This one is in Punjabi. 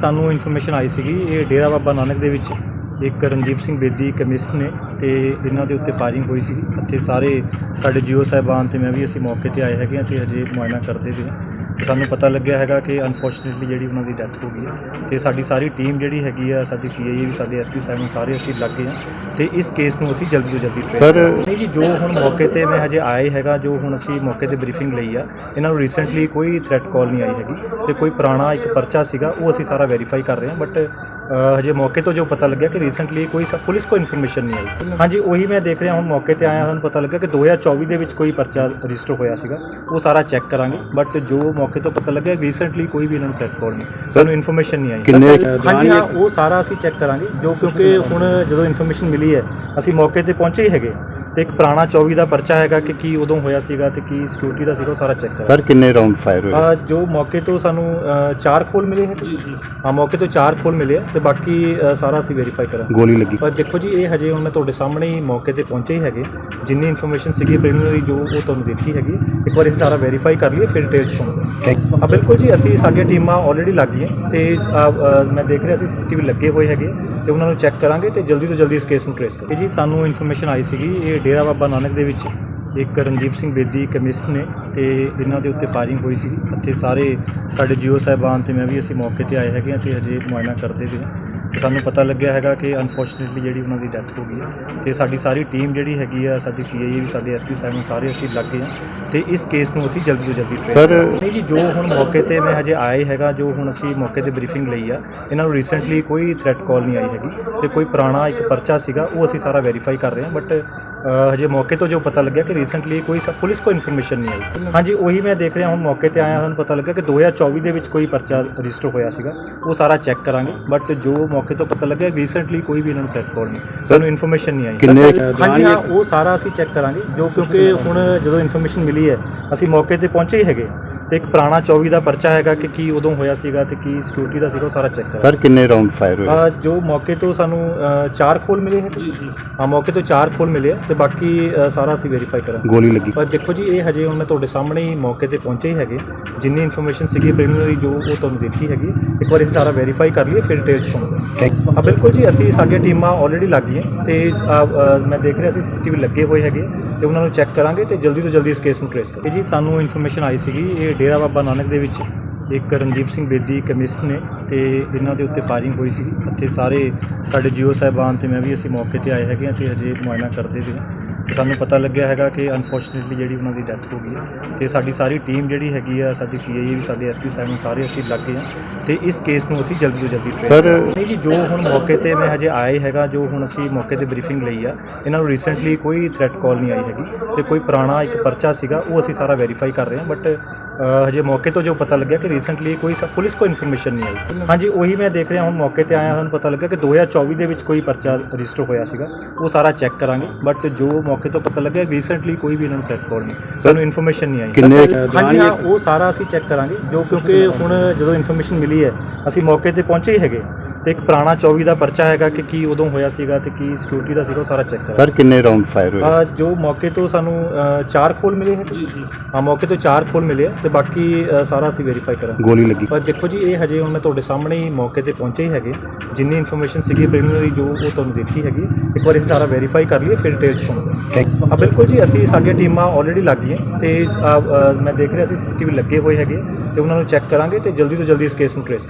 ਸਾਨੂੰ ਇਨਫੋਰਮੇਸ਼ਨ ਆਈ ਸੀਗੀ, ਇਹ ਡੇਰਾ ਬਾਬਾ ਨਾਨਕ ਦੇ ਵਿੱਚ ਇੱਕ ਰਣਜੀਤ ਸਿੰਘ ਬੇਦੀ ਕੈਮਿਸਟ ਨੇ ਤੇ ਇਹਨਾਂ ਦੇ ਉੱਤੇ ਫਾਇਰਿੰਗ ਹੋਈ ਸੀ ਇੱਥੇ ਸਾਰੇ ਸਾਡੇ ਜੀਓ ਸਾਹਿਬਾਨ ਤੇ ਮੈਂ ਵੀ ਅਸੀਂ ਮੌਕੇ ਤੇ ਆਏ ਹੈਗੇ ਹਾਂ ਤੇ ਹਜੇ ਮੁਆਇਨਾ ਕਰਦੇ ਪਏ ਹਾਂ। ਸਾਨੂੰ ਪਤਾ ਲੱਗਿਆ ਹੈਗਾ ਕਿ ਅਨਫੋਰਚੂਨੇਟਲੀ ਜਿਹੜੀ ਉਹਨਾਂ ਦੀ ਡੈਥ ਹੋ ਗਈ ਹੈ ਤੇ ਸਾਡੀ ਸਾਰੀ ਟੀਮ ਜਿਹੜੀ ਹੈਗੀ ਆ ਸਾਡੀ ਸੀਆਈਏ ਵੀ ਸਾਡੇ ਐਸਪੀ ਸਾਹਿਬ ਸਾਰੇ ਅਸੀਂ ਲੱਗੇ ਹਾਂ ਤੇ ਇਸ ਕੇਸ ਨੂੰ ਅਸੀਂ ਜਲਦੀ ਤੋਂ ਜਲਦੀ ਕਰਾਂਗੇ। ਨਹੀਂ ਜੀ ਜੋ ਹੁਣ ਮੌਕੇ ਤੇ ਮੈਂ ਹਜੇ ਆਏ ਹੈਗਾ ਜੋ ਹੁਣ ਅਸੀਂ ਮੌਕੇ ਤੇ ਬਰੀਫਿੰਗ ਲਈ ਆ ਇਹਨਾਂ ਨੂੰ ਰੀਸੈਂਟਲੀ ਕੋਈ ਥ੍ਰੈਟ ਕਾਲ ਨਹੀਂ ਆਈ ਹੈਗੀ ਤੇ ਕੋਈ ਪੁਰਾਣਾ ਇੱਕ ਪਰਚਾ ਸੀਗਾ ਉਹ ਅਸੀਂ ਸਾਰਾ ਵੈਰੀਫਾਈ ਕਰ ਰਹੇ ਹਾਂ ਬਟ ਹਜੇ ਮੌਕੇ ਤੋਂ ਜੋ ਪਤਾ ਲੱਗਿਆ ਕਿ ਰੀਸੈਂਟਲੀ ਕੋਈ ਸ- ਪੁਲਿਸ ਕੋ ਇਨਫੋਰਮੇਸ਼ਨ ਨਹੀਂ ਆਈ। ਹਾਂਜੀ ਉਹੀ ਮੈਂ ਦੇਖ ਰਿਹਾ ਹੁਣ ਮੌਕੇ ਤੇ ਆਇਆ ਸਾਨੂੰ ਪਤਾ ਲੱਗਾ ਕਿ 2024 ਦੇ ਵਿੱਚ ਕੋਈ ਪਰਚਾ ਰਜਿਸਟਰ ਹੋਇਆ ਸੀਗਾ। ਉਹ ਸਾਰਾ ਚੈੱਕ ਕਰਾਂਗੇ ਬਟ ਜੋ ਮੌਕੇ ਤੋਂ ਪਤਾ ਲੱਗਿਆ ਰੀਸੈਂਟਲੀ ਕੋਈ ਵੀ ਇਹਨਾਂ ਨੂੰ ਕਾਲ ਨਹੀਂ। ਸਾਨੂੰ ਇਨਫੋਰਮੇਸ਼ਨ ਨਹੀਂ ਆਈ। ਕਿੰਨੇ ਹਾਂਜੀ ਹਾਂ ਉਹ ਸਾਰਾ ਅਸੀਂ ਚੈੱਕ ਕਰਾਂਗੇ ਜੋ ਕਿਉਂਕਿ ਹੁਣ ਜਦੋਂ ਇਨਫੋਰਮੇਸ਼ਨ ਮਿਲੀ ਹੈ ਅਸੀਂ ਮੌਕੇ ਤੇ ਪਹੁੰਚੇ ਹੀ ਹੈਗੇ। ਤੇ ਇੱਕ ਪੁਰਾਣਾ 24 ਦਾ ਪਰਚਾ ਹੈਗਾ ਕਿ ਕੀ ਉਦੋਂ ਹੋਇਆ ਸੀਗਾ ਤੇ ਕੀ ਸਿਕਿਉਰਿਟੀ ਦਾ ਸੀਗਾ ਉਹ ਸਾਰਾ ਚੈੱਕ ਕਰਾਂਗੇ। ਸਰ ਕਿੰਨੇ ਰਾਉਂਡ ਫਾਇਰ ਹੋਏ? ਅ, ਜੋ ਮੌਕੇ ਤੋਂ ਸਾਨੂੰ ਅ, ਚਾਰ ਖੋਲ ਮਿਲੇ ਹੈ ਜੀ ਜੀ। ਹਾਂ ਮੌਕੇ ਤੋਂ ਚਾਰ ਖੋਲ ਮਿਲੇ ਆ ਤੇ ਬਾਕੀ ਅ, ਸਾਰਾ ਅਸੀਂ ਵੈਰੀਫਾਈ ਕਰਾਂਗੇ। ਗੋਲੀ ਲੱਗੀ। ਪਰ ਦੇਖੋ ਜੀ ਇਹ ਹਜੇ ਹੁਣ ਮੈਂ ਤੁਹਾਡੇ ਸਾਹਮਣੇ ਹੀ ਮੌਕੇ ਤੇ ਪਹੁੰਚੇ ਹੀ ਹੈਗੇ। ਜਿੰਨੀ ਇਨਫੋਰਮੇਸ਼ਨ ਸੀਗੀ ਪ੍ਰੀਲਿਮਿਨਰੀ ਜੋ ਉਹ ਤੁਹਾਨੂੰ ਦੇਖੀ ਹੈਗੀ। ਇੱਕ ਵਾਰ ਅਸੀਂ ਸਾਰਾ ਵੈਰੀਫਾਈ ਕਰ ਲਈਏ ਫਿਰ ਡਿਟੇਲਸ ਤੁਹਾਨੂੰ ਹਾਂ ਬਿਲਕੁਲ ਜੀ ਅਸੀਂ ਸਾਡੀਆਂ ਟੀਮਾਂ ਆਲਰੇਡੀ ਲੱਗ ਗਈਆਂ ਤੇ ਅ, ਮੈਂ ਦੇਖ ਰਿਹਾ ਸੀ ਸੀਸੀਟੀਵੀ ਲੱਗੇ ਹੋਏ ਹੈਗੇ। ਤੇ ਉਹਨਾਂ ਨੂੰ ਚੈੱਕ ਕਰਾਂਗੇ ਤੇ ਜਲਦੀ ਤੋਂ ਜਲਦੀ ਇਸ ਕੇਸ ਨੂੰ ਟ੍ਰੇਸ ਕਰਾਂਗੇ। ਜੀ ਸਾਨੂੰ ਇਨਫੋਰਮੇਸ਼ਨ ਆਈ ਸੀਗੀ ਇਹ ਡੇਰਾ ਬਾਬਾ ਨਾਨਕ ਦੇ ਵਿੱਚ। ਇੱਕ ਰਣਜੀਤ ਸਿੰਘ ਬੇਦੀ ਕੈਮਿਸਟ ਨੇ ਤੇ ਇਹਨਾਂ ਦੇ ਉੱਤੇ ਫਾਇਰਿੰਗ ਹੋਈ ਸੀ ਇੱਥੇ ਸਾਰੇ ਸਾਡੇ ਜੀਓ ਸਾਹਿਬਾਨ ਤੇ ਮੈਂ ਵੀ ਅਸੀਂ ਮੌਕੇ ਤੇ ਆਏ ਹੈਗੇ ਹਾਂ ਤੇ ਹਜੇ ਮੁਆਇਨਾ ਕਰਦੇ ਪਏ ਹਾਂ ਤੇ ਸਾਨੂੰ ਪਤਾ ਲੱਗਿਆ ਹੈਗਾ ਕਿ ਅਨਫੋਰਚੂਨੇਟਲੀ ਜਿਹੜੀ ਉਹਨਾਂ ਦੀ ਡੈਥ ਹੋ ਗਈ ਹੈ ਤੇ ਸਾਡੀ ਸਾਰੀ ਟੀਮ ਜਿਹੜੀ ਹੈਗੀ ਆ ਸਾਡੀ ਸੀਆਈਏ ਵੀ ਸਾਡੇ ਐਸਪੀ ਸਾਹਿਬ ਸਾਰੇ ਅਸੀਂ ਲੱਗੇ ਹਾਂ ਤੇ ਇਸ ਕੇਸ ਨੂੰ ਅਸੀਂ ਜਲਦੀ ਤੋਂ ਜਲਦੀ ਕਰਾਂਗੇ। ਨਹੀਂ ਜੀ ਜੋ ਹੁਣ ਮੌਕੇ ਤੇ ਮੈਂ ਹਜੇ ਆਏ ਹੈਗਾ ਜੋ ਹੁਣ ਅਸੀਂ ਮੌਕੇ ਤੇ ਬਰੀਫਿੰਗ ਲਈ ਆ ਇਹਨਾਂ ਨੂੰ ਰੀਸੈਂਟਲੀ ਕੋਈ ਥ੍ਰੈਟ ਕਾਲ ਨਹੀਂ ਆਈ ਹੈਗੀ ਤੇ ਕੋਈ ਪੁਰਾਣਾ ਇੱਕ ਪਰਚਾ ਸੀਗਾ ਉਹ ਅਸੀਂ ਸਾਰਾ ਵੈਰੀਫਾਈ ਕਰ ਰਹੇ ਹਾਂ ਬਟ ਹਜੇ ਮੌਕੇ ਤੋਂ ਜੋ ਪਤਾ ਲੱਗਿਆ ਕਿ ਰੀਸੈਂਟਲੀ ਕੋਈ ਸ- ਪੁਲਿਸ ਕੋ ਇਨਫੋਰਮੇਸ਼ਨ ਨਹੀਂ ਆਈ ਹਾਂਜੀ ਉਹੀ ਮੈਂ ਦੇਖ ਰਿਹਾ ਹੁਣ ਮੌਕੇ ਤੇ ਆਇਆ ਸਾਨੂੰ ਪਤਾ ਲੱਗਾ ਕਿ 2024 ਦੇ ਵਿੱਚ ਕੋਈ ਪਰਚਾ ਰਜਿਸਟਰ ਹੋਇਆ ਸੀਗਾ। ਉਹ ਸਾਰਾ ਚੈੱਕ ਕਰਾਂਗੇ ਬਟ ਜੋ ਮੌਕੇ ਤੋਂ ਪਤਾ ਲੱਗਿਆ ਰੀਸੈਂਟਲੀ ਕੋਈ ਵੀ ਇਹਨਾਂ ਨੂੰ ਥ੍ਰੈਟ ਕਾਲ ਨਹੀਂ। ਸਾਨੂੰ ਇਨਫੋਰਮੇਸ਼ਨ ਨਹੀਂ ਆਈ। ਕਿੰਨੇ ਹਾਂਜੀ ਹਾਂ ਉਹ ਸਾਰਾ ਅਸੀਂ ਚੈੱਕ ਕਰਾਂਗੇ ਜੋ ਕਿਉਂਕਿ ਹੁਣ ਜਦੋਂ ਇਨਫੋਰਮੇਸ਼ਨ ਮਿਲੀ ਹੈ ਅਸੀਂ ਮੌਕੇ ਤੇ ਪਹੁੰਚੇ ਹੀ ਹੈਗੇ। ਤੇ ਇੱਕ ਪੁਰਾਣਾ 24 ਦਾ ਪਰਚਾ ਹੈਗਾ ਕਿ ਕੀ ਉਦੋਂ ਹੋਇਆ ਸੀਗਾ ਤੇ ਕੀ ਸਿਕਿਉਰਿਟੀ ਦਾ ਸੀਗਾ ਉਹ ਸਾਰਾ ਚੈੱਕ ਕਰਾਂਗੇ। ਸਰ ਕਿੰਨੇ ਰਾਉਂਡ ਫਾਇਰ ਹੋਏ? ਜੋ ਮੌਕੇ ਤੋਂ ਸਾਨੂੰ ਅ, ਚਾਰ ਖੋਲ ਮਿਲੇ ਹੈ? ਜੀ ਜੀ। ਹਾਂ ਮੌਕੇ ਤੋਂ ਚਾਰ ਖੋਲ ਮਿਲੇ ਆ ਤੇ ਬਾਕੀ ਅ, ਸਾਰਾ ਅਸੀਂ ਵੈਰੀਫਾਈ ਕਰਾਂਗੇ। ਗੋਲੀ ਲੱਗੀ। ਪਰ ਦੇਖੋ ਜੀ ਇਹ ਹਜੇ ਹੁਣ ਮੈਂ ਤੁਹਾਡੇ ਸਾਹਮਣੇ ਹੀ ਮੌਕੇ ਤੇ ਪਹੁੰਚੇ ਹੀ ਹੈਗੇ। ਜਿੰਨੀ ਇਨਫੋਰਮੇਸ਼ਨ ਸੀਗੀ ਪ੍ਰੀਲਿਮਿਨਰੀ ਜੋ ਉਹ ਤੁਹਾਨੂੰ ਦੇਖੀ ਹੈਗੀ। ਇੱਕ ਵਾਰ ਅਸੀਂ ਸਾਰਾ ਵੈਰੀਫਾਈ ਕਰ ਲਈਏ ਫਿਰ ਡਿਟੇਲਸ ਤੁਹਾਨੂੰ ਦੱਸਾਂਗੇ। ਹਾਂ ਬਿਲਕੁਲ ਜੀ ਅਸੀਂ ਸਾਡੀਆਂ ਟੀਮਾਂ ਆਲਰੇਡੀ ਲੱਗ ਗਈਆਂ ਤੇ ਅ, ਮੈਂ ਦੇਖ ਰਿਹਾ ਸੀ ਸੀਸੀਟੀਵੀ ਲੱਗੇ ਹੋਏ ਹੈਗੇ ਤੇ ਉਹਨਾਂ ਨੂੰ ਚੈੱਕ ਕਰਾਂਗੇ ਤੇ ਜਲਦੀ ਤੋਂ ਜਲਦੀ ਇਸ ਕੇਸ ਨੂੰ ਟ੍ਰੇਸ ਕਰਾਂਗੇ। ਜੀ ਸਾਨੂੰ ਇਨਫੋਰਮੇਸ਼ਨ ਆਈ ਸੀਗੀ ਇਹ ਡੇਰਾ ਬਾਬਾ ਨਾਨਕ ਦੇ ਵਿੱਚ ਇੱਕ ਰਣਜੀਤ ਸਿੰਘ ਬੇਦੀ ਕੈਮਿਸਟ ਨੇ ਤੇ ਇਹਨਾਂ ਦੇ ਉੱਤੇ ਫਾਇਰਿੰਗ ਹੋਈ ਸੀ ਇੱਥੇ ਸਾਰੇ ਸਾਡੇ ਜੀਓ ਸਾਹਿਬਾਨ ਤੇ ਮੈਂ ਵੀ ਅਸੀਂ ਮੌਕੇ ਤੇ ਆਏ ਹੈਗੇ ਹਾਂ ਤੇ ਹਜੇ ਮੁਆਇਨਾ ਕਰਦੇ ਹਾਂ ਤੇ ਸਾਨੂੰ ਪਤਾ ਲੱਗਿਆ ਹੈਗਾ ਕਿ ਅਨਫੋਰਚੂਨੇਟਲੀ ਜਿਹੜੀ ਉਹਨਾਂ ਦੀ ਡੈਥ ਹੋ ਗਈ ਹੈ ਤੇ ਸਾਡੀ ਸਾਰੀ ਟੀਮ ਜਿਹੜੀ ਹੈਗੀ ਆ ਸਾਡੀ ਸੀਆਈਏ ਵੀ ਸਾਡੇ ਐਸਪੀ ਸਾਹਿਬ ਸਾਰੇ ਅਸੀਂ ਲੱਗੇ ਹਾਂ ਤੇ ਇਸ ਕੇਸ ਨੂੰ ਅਸੀਂ ਜਲਦੀ ਤੋਂ ਜਲਦੀ ਕਰਾਂਗੇ। ਨਹੀਂ ਜੀ ਜੋ ਹੁਣ ਮੌਕੇ ਤੇ ਮੈਂ ਹਜੇ ਆਏ ਹੈਗਾ ਜੋ ਹੁਣ ਅਸੀਂ ਮੌਕੇ ਤੇ ਬਰੀਫਿੰਗ ਲਈ ਆ ਇਹਨਾਂ ਨੂੰ ਰੀਸੈਂਟਲੀ ਕੋਈ ਥ੍ਰੈਟ ਕਾਲ ਨਹੀਂ ਆਈ ਹੈਗੀ ਤੇ ਕੋਈ ਪੁਰਾਣਾ ਇੱਕ ਪਰਚਾ ਸੀਗਾ ਉਹ ਅਸੀਂ ਸਾਰਾ ਵੈਰੀਫਾਈ ਕਰ ਰਹੇ ਹਾਂ ਬਟ ਹਜੇ ਮੌਕੇ ਤੋਂ ਜੋ ਪਤਾ ਲੱਗਿਆ ਕਿ ਰੀਸੈਂਟਲੀ ਕੋਈ ਸ- ਪੁਲਿਸ ਕੋ ਇਨਫੋਰਮੇਸ਼ਨ ਨਹੀਂ ਆਈ ਹਾਂਜੀ ਉਹੀ ਮੈਂ ਦੇਖ ਰਿਹਾ ਹੁਣ ਮੌਕੇ ਤੇ ਆਇਆ ਸਾਨੂੰ ਪਤਾ ਲੱਗਾ ਕਿ 2024 ਦੇ ਵਿੱਚ ਕੋਈ ਪਰਚਾ ਰਜਿਸਟਰ ਹੋਇਆ ਸੀਗਾ। ਉਹ ਸਾਰਾ ਚੈੱਕ ਕਰਾਂਗੇ ਬਟ ਜੋ ਮੌਕੇ ਤੋਂ ਪਤਾ ਲੱਗਿਆ ਰੀਸੈਂਟਲੀ ਕੋਈ ਵੀ ਇਹਨਾਂ ਨੂੰ ਕਾਲ ਨਹੀਂ। ਸਾਨੂੰ ਇਨਫੋਰਮੇਸ਼ਨ ਨਹੀਂ ਆਈ। ਕਿੰਨੇ ਹਾਂਜੀ ਹਾਂ ਉਹ ਸਾਰਾ ਅਸੀਂ ਚੈੱਕ ਕਰਾਂਗੇ ਜੋ ਕਿਉਂਕਿ ਹੁਣ ਜਦੋਂ ਇਨਫੋਰਮੇਸ਼ਨ ਮਿਲੀ ਹੈ ਅਸੀਂ ਮੌਕੇ ਤੇ ਪਹੁੰਚੇ ਹੀ ਹੈਗੇ। ਤੇ ਇੱਕ ਪੁਰਾਣਾ 24 ਦਾ ਪਰਚਾ ਹੈਗਾ ਕਿ ਕੀ ਉਦੋਂ ਹੋਇਆ ਸੀਗਾ ਤੇ ਕੀ ਸਿਕਿਉਰਿਟੀ ਦਾ ਸੀਗਾ ਉਹ ਸਾਰਾ ਚੈੱਕ ਕਰਾਂਗੇ। ਸਰ ਕਿੰਨੇ ਰਾਉਂਡ ਫਾਇਰ ਹੋਏ? ਅ, ਜੋ ਮੌਕੇ ਤੋਂ ਸਾਨੂੰ ਚਾਰ ਖੋਲ ਮਿਲੇ ਹੈ ਜੀ ਜੀ। ਹਾਂ ਮੌਕੇ ਤੋਂ ਚਾਰ ਖੋਲ ਮਿਲੇ ਆ ਤੇ ਬਾਕੀ ਅ, ਸਾਰਾ ਅਸੀਂ ਵੈਰੀਫਾਈ ਕਰਾਂਗੇ। ਗੋਲੀ ਲੱਗੀ। ਪਰ ਦੇਖੋ ਜੀ ਇਹ ਹਜੇ ਹੁਣ ਮੈਂ ਤੁਹਾਡੇ ਸਾਹਮਣੇ ਹੀ ਮੌਕੇ ਤੇ ਪਹੁੰਚੇ ਹੀ ਹੈਗੇ। ਜਿੰਨੀ ਇਨਫੋਰਮੇਸ਼ਨ ਸੀਗੀ ਪ੍ਰੀਲਿਮਿਨਰੀ ਜੋ ਉਹ ਤੁਹਾਨੂੰ ਦੇਖੀ ਹੈਗੀ। ਇੱਕ ਵਾਰ ਅਸੀਂ ਸਾਰਾ ਵੈਰੀਫਾਈ ਕਰ ਲਈਏ ਫਿਰ ਡਿਟੇਲਸ ਤੁਹਾਨੂੰ। ਹਾਂ ਬਿਲਕੁਲ ਜੀ ਅਸੀਂ ਸਾਡੀਆਂ ਟੀਮਾਂ ਆਲਰੇਡੀ ਲੱਗ ਗਈਆਂ ਤੇ ਅ, ਅ, ਮੈਂ ਦੇਖ ਰਿਹਾ ਸੀ ਸੀਸੀਟੀਵੀ ਲੱਗੇ ਹੋਏ ਹੈਗੇ ਤੇ ਉਹਨਾਂ ਨੂੰ ਚੈੱਕ ਕਰਾਂਗੇ ਤੇ ਜਲਦੀ ਤੋਂ ਜਲਦੀ ਇਸ ਕੇਸ ਨੂੰ ਟ੍ਰੇਸ ਕਰਾਂਗੇ।